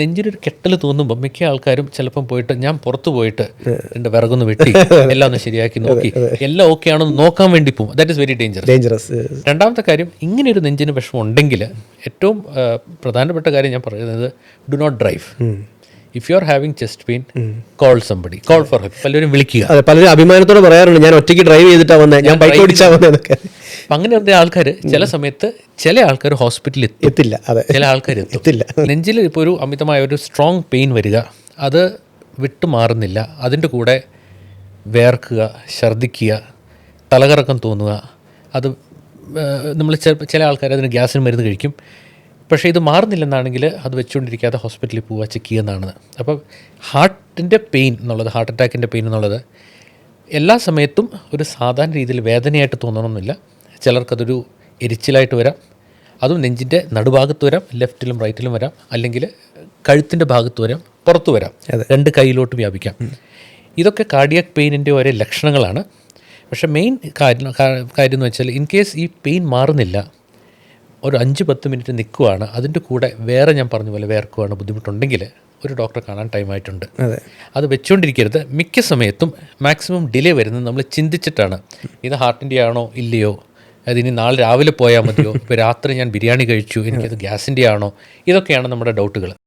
നെഞ്ചിനൊരു കെട്ടൽ തോന്നുമ്പോൾ മിക്ക ആൾക്കാരും ചിലപ്പം പോയിട്ട് ഞാൻ പുറത്ത് പോയിട്ട് എന്റെ വിറകൊന്ന് വെട്ടി എല്ലാം ഒന്ന് ശരിയാക്കി നോക്കി. എല്ലാം ഓക്കെ ആണെന്ന് നോക്കാൻ വേണ്ടി പോകും. That is very danger dangerous രണ്ടാമത്തെ കാര്യം ഇങ്ങനെ ഒരു നെഞ്ചിന് വിഷമം ഉണ്ടെങ്കിൽ ഏറ്റവും പ്രധാനപ്പെട്ട കാര്യം ഞാൻ പറയുന്നത് do not drive if you are having chest pain call somebody call for help പലരും വിളിക്കുക. പലരും അഭിമാനത്തോടെ പറയാറുണ്ട് ഞാൻ ഒറ്റയ്ക്ക് ഡ്രൈവ് ചെയ്തിട്ടാണ് വന്നത് ഞാൻ ബൈക്ക് ഓടിച്ചാ വന്നതെന്നൊക്കെ അപ്പം അങ്ങനെ വന്ന ആൾക്കാർ ചില സമയത്ത് ചില ആൾക്കാർ ഹോസ്പിറ്റലിൽ എത്തില്ല. അതെ. ചില ആൾക്കാർ എത്തില്ല. നെഞ്ചിൽ ഇപ്പോൾ ഒരു അമിതമായ ഒരു സ്ട്രോങ് പെയിൻ വരിക അത് വിട്ടു മാറുന്നില്ല. അതിന്റെ കൂടെ വേർക്കുക ഛർദ്ദിക്കുക തലകറക്കം തോന്നുക. അത് നമ്മൾ ചില ആൾക്കാർ അതിന് ഗ്യാസിന് മരുന്ന് കഴിക്കും. പക്ഷേ ഇത് മാറുന്നില്ലെന്നാണെങ്കിൽ അത് വെച്ചുകൊണ്ടിരിക്കാതെ ഹോസ്പിറ്റലിൽ പോവുക ചെക്ക് ചെയ്യുന്നതാണ് അപ്പോൾ ഹാർട്ടിന്റെ പെയിൻ എന്നുള്ളത് ഹാർട്ട് അറ്റാക്കിന്റെ പെയിൻ എന്നുള്ളത് എല്ലാ സമയത്തും ഒരു സാധാരണ രീതിയിൽ വേദനയായിട്ട് തോന്നണമെന്നില്ല ചിലർക്കതൊരു എരിച്ചിലായിട്ട് വരാം. അതും നെഞ്ചിന്റെ നടുഭാഗത്ത് വരാം ലെഫ്റ്റിലും റൈറ്റിലും വരാം അല്ലെങ്കിൽ കഴുത്തിന്റെ ഭാഗത്ത് വരാം പുറത്ത് വരാം. രണ്ട് കൈയിലോട്ട് വ്യാപിക്കാം. ഇതൊക്കെ കാർഡിയക് പെയിനിന്റെ ഓരോ ലക്ഷണങ്ങളാണ്. പക്ഷേ മെയിൻ കാര്യം കാര്യം എന്ന് വെച്ചാൽ ഇൻ കേസ് ഈ പെയിൻ മാറുന്നില്ല ഒരു അഞ്ച് പത്ത് മിനിറ്റ് നിൽക്കുവാണ് അതിന്റെ കൂടെ വേറെ ഞാൻ പറഞ്ഞ പോലെ വേർക്കുവാണ് ബുദ്ധിമുട്ടുണ്ടെങ്കിൽ ഒരു ഡോക്ടറെ കാണാൻ ടൈം ആയിട്ടുണ്ട്. അതെ. അത് വെച്ചുകൊണ്ടിരിക്കരുത് മിക്ക സമയത്തും മാക്സിമം ഡിലേ വരുന്നത് നമ്മൾ ചിന്തിച്ചിട്ടാണ്. ഇത് ഹാർട്ടിന്റെ ആണോ ഇല്ലയോ? അതിനി നാളെ രാവിലെ പോയാൽ മതിയോ? ഇപ്പോൾ രാത്രി ഞാൻ ബിരിയാണി കഴിച്ചു എനിക്കത് ഗ്യാസിന്റെ ആണോ? ഇതൊക്കെയാണ് നമ്മുടെ ഡൗട്ടുകൾ.